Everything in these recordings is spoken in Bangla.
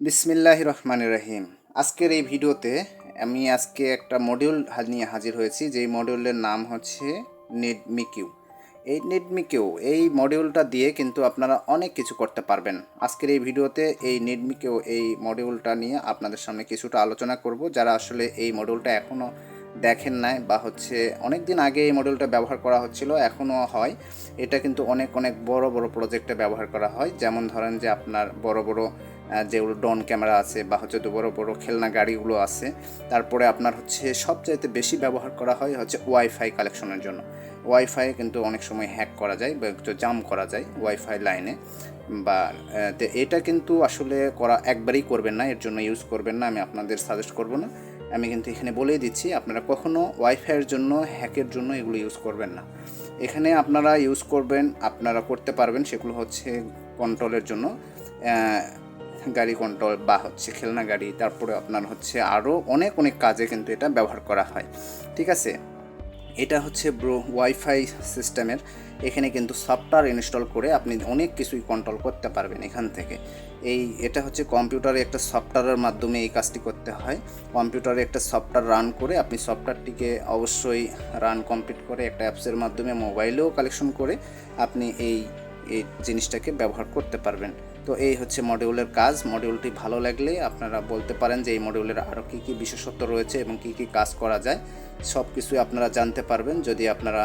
বিসমিল্লাহ রহমান রহিম। আজকের এই ভিডিওতে আমি আজকে একটা মডিউল নিয়ে হাজির হয়েছি, যেই মডিউলের নাম হচ্ছে নেডমিকিউ এই নেডমিকিউ এই মডিউলটা দিয়ে কিন্তু আপনারা অনেক কিছু করতে পারবেন। আজকের এই ভিডিওতে এই নেডমিকিউ এই মডিউলটা নিয়ে আপনাদের সামনে কিছুটা আলোচনা করব। যারা আসলে এই মডিউলটা এখনও দেখেন নাই বা হচ্ছে অনেক দিন আগে এই মডিউলটা ব্যবহার করা হচ্ছিল এখনও হয়। এটা কিন্তু অনেক অনেক বড় বড় প্রজেক্টে ব্যবহার করা হয়। যেমন ধরেন যে আপনার বড় বড় যেগুলো ড্রোন ক্যামেরা আছে বা হচ্ছে বড় বড় খেলনা গাড়িগুলো আছে, তারপরে আপনার হচ্ছে সবচাইতে বেশি ব্যবহার করা হয় হচ্ছে ওয়াইফাই কালেকশনের জন্য। ওয়াইফাই কিন্তু অনেক সময় হ্যাক করা যায় বা একটু জাম করা যায় ওয়াইফাই লাইনে। বা এটা কিন্তু আসলে করা একবারেই করবেন না, এর জন্য ইউজ করবেন না, আমি আপনাদের সাজেস্ট করব না। আমি কিন্তু এখানে বলেই দিচ্ছি, আপনারা কখনও ওয়াইফাইয়ের জন্য, হ্যাকের জন্য এগুলো ইউজ করবেন না। এখানে আপনারা ইউজ করবেন, আপনারা করতে পারবেন সেগুলো হচ্ছে কন্ট্রোলের জন্য। গাড়ি কন্ট্রোল বা হচ্ছে খেলনা গাড়ি, তারপরে আপনার হচ্ছে আরও অনেক অনেক কাজে কিন্তু এটা ব্যবহার করা হয়। ঠিক আছে? এটা হচ্ছে ব্রো ওয়াইফাই সিস্টেমের এখানে কিন্তু সফটওয়্যার ইনস্টল করে আপনি অনেক কিছুই কন্ট্রোল করতে পারবেন এখান থেকে। এই, এটা হচ্ছে কম্পিউটারে একটা সফটওয়্যারের মাধ্যমে এই কাজটি করতে হয়। কম্পিউটারে একটা সফটওয়্যার রান করে আপনি সফটওয়্যারটিকে অবশ্যই রান কমপ্লিট করে একটা অ্যাপসের মাধ্যমে মোবাইলেও কালেকশন করে আপনি এই এই জিনিসটাকে ব্যবহার করতে পারবেন। তো এই হচ্ছে মডিউলের কাজ। মডিউলটি ভালো লাগলে আপনারা বলতে পারেন যে এই মডিউলের আরও কী কী বিশেষত্ব রয়েছে এবং কী কী কাজ করা যায়। সব কিছুই আপনারা জানতে পারবেন। যদি আপনারা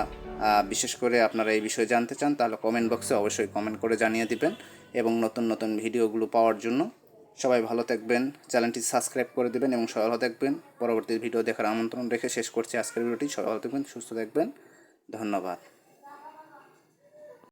বিশেষ করে আপনারা এই বিষয়ে জানতে চান, তাহলে কমেন্ট বক্সে অবশ্যই কমেন্ট করে জানিয়ে দিবেন এবং নতুন নতুন ভিডিওগুলো পাওয়ার জন্য। সবাই ভালো থাকবেন, চ্যানেলটি সাবস্ক্রাইব করে দেবেন এবং সবাই ভালো থাকবেন। পরবর্তী ভিডিও দেখার আমন্ত্রণ রেখে শেষ করছি আজকের ভিডিওটি। সবাই ভালো থাকবেন, সুস্থ থাকবেন। ধন্যবাদ।